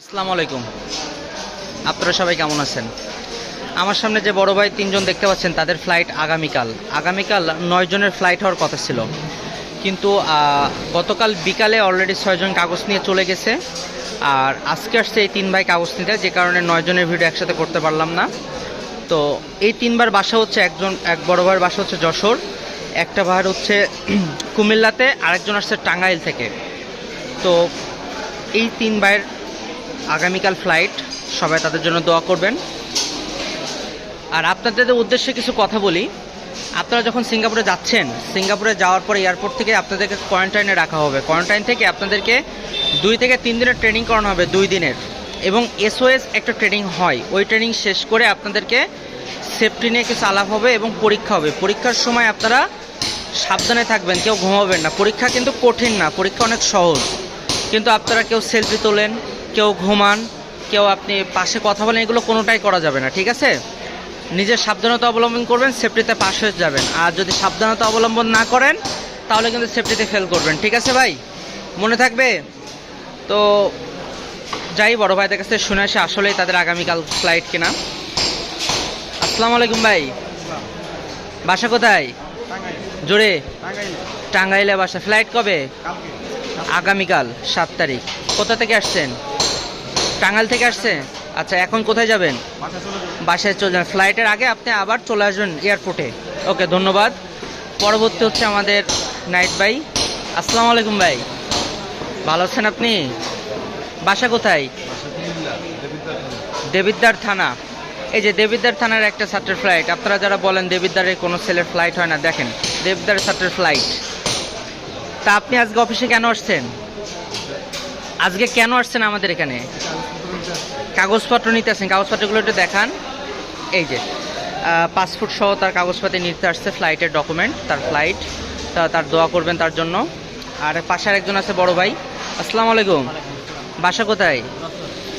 আসসালামু আলাইকুম। আপনারা সবাই কেমন আছেন? আমার সামনে যে বড় ভাই তিনজন দেখতে পাচ্ছেন, তাদের ফ্লাইট আগামীকাল। আগামীকাল নয় জনের ফ্লাইট হওয়ার কথা ছিল। কিন্তু গতকাল বিকালে অলরেডি ছয়জন কাগজ নিয়ে চলে গেছে। আর আজকে আসছে এই তিন ভাই কাগজ নিতে, যে কারণে নয় জনের ভিডিও একসাথে করতে পারলাম না। তো, এই তিনবার বাসা হচ্ছে একজন, এক বড় ভাইয়ের বাসা হচ্ছে যশোর। একটা ভাইয়ের হচ্ছে কুমিল্লাতে, আরেকজন আসছে টাঙ্গাইল থেকে। তো, এই তিন ভাইয়ের আগামীকাল ফ্লাইট সবাই তাদের জন্য দোয়া করবেন। আর আপনাদের উদ্দেশ্যে কিছু কথা বলি। আপনারা যখন সিঙ্গাপুরে যাচ্ছেন, সিঙ্গাপুরে যাওয়ার পর এয়ারপোর্ট থেকে আপনাদেরকে কোয়ারেন্টাইনে রাখা হবে। কোয়ারেন্টাইন থেকে আপনাদেরকে দুই থেকে তিন দিনের ট্রেনিং করানো হবে, দুই দিনের। এবং এসওএস একটা ট্রেনিং হয়। ওই ট্রেনিং শেষ করে আপনাদেরকে সেফটি নিয়ে কিছু আলাপ হবে এবং পরীক্ষা হবে। পরীক্ষার সময় আপনারা সাবধানে থাকবেন, কেউ ঘুমাবেন না। পরীক্ষা কিন্তু কঠিন না, পরীক্ষা অনেক সহজ। কিন্তু আপনারা কেউ সেলফি তোলেন কেউ ঘুমান কেউ আপনি পাশে কথা বলেন এগুলো কোনোটাই করা যাবে না ঠিক আছে? নিজের সাবধানতা অবলম্বন করবেন সেফটিতে পাশ হয়ে যাবেন। আর যদি সাবধানতা অবলম্বন না করেন তাহলে কিন্তু সেফটিতে ফেল করবেন ঠিক আছে ভাই? মনে থাকবে? তো যাই বড় ভাইদের কাছে শুনে আসে আসলেই তাদের আগামীকাল ফ্লাইট কেনা। আসসালামু আলাইকুম ভাই। বাসা কোথায়? জোরে? টাঙ্গাইলে। বাসা। ফ্লাইট কবে? আগামীকাল সাত তারিখ। কোথা থেকে আসছেন? টাঙ্গাইল থেকে আসছে? আচ্ছা এখন কোথায় যাবেন? বাসায় চলে যাবেন। ফ্লাইটের আগে আপনি আবার চলে আসবেন এয়ারপোর্টে ওকে ধন্যবাদ। পরবর্তী হচ্ছে আমাদের নাইট ভাই আসসালামু আলাইকুম ভাই। ভালো আছেন আপনি? বাসা কোথায়? দেবিদ্দার থানা। এই যে দেবিদ্দার থানার একটা ছাত্রের ফ্লাইট আপনারা যারা বলেন দেবিদ্দারের কোনো ছেলের ফ্লাইট হয় না দেখেন দেবিদ্দারের ছাত্রের ফ্লাইট তা আপনি আজকে অফিসে কেন আসছেন? আজকে কেন আসছেন আমাদের এখানে? কাগজপত্র নিতে আসছেন। কাগজপত্রগুলো একটু দেখান। এই যে পাসপোর্ট সহ তার কাগজপাতি নিতে আসছে ফ্লাইটের ডকুমেন্ট তার ফ্লাইট তা তার দোয়া করবেন তার জন্য। আর পাশে একজন আছে বড় ভাই। আসসালামু আলাইকুম। বাসা কোথায়?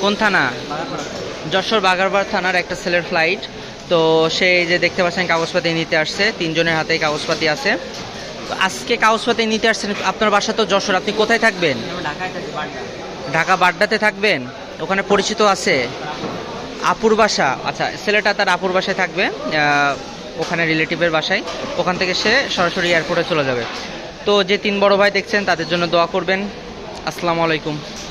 কোন থানা? যশোর বাগারবার থানার একটা ছেলের ফ্লাইট তো সে যে দেখতে পাচ্ছেন কাগজপাতি নিতে আসছে। তিনজনের হাতেই কাগজপাতি আছে। আজকে কাগজপাতি নিতে আসছেন আপনার বাসা তো যশোর আপনি কোথায় থাকবেন? ঢাকা বাড্ডাতে থাকবেন? ওখানে পরিচিত আছে? আপুর বাসা আচ্ছা ছেলেটা তার আপুর বাসায় থাকবে ওখানে রিলেটিভের বাসায়। ওখান থেকে সে সরাসরি এয়ারপোর্টে চলে যাবে। তো যে তিন বড় ভাই দেখছেন তাদের জন্য দোয়া করবেন। আসসালামু আলাইকুম।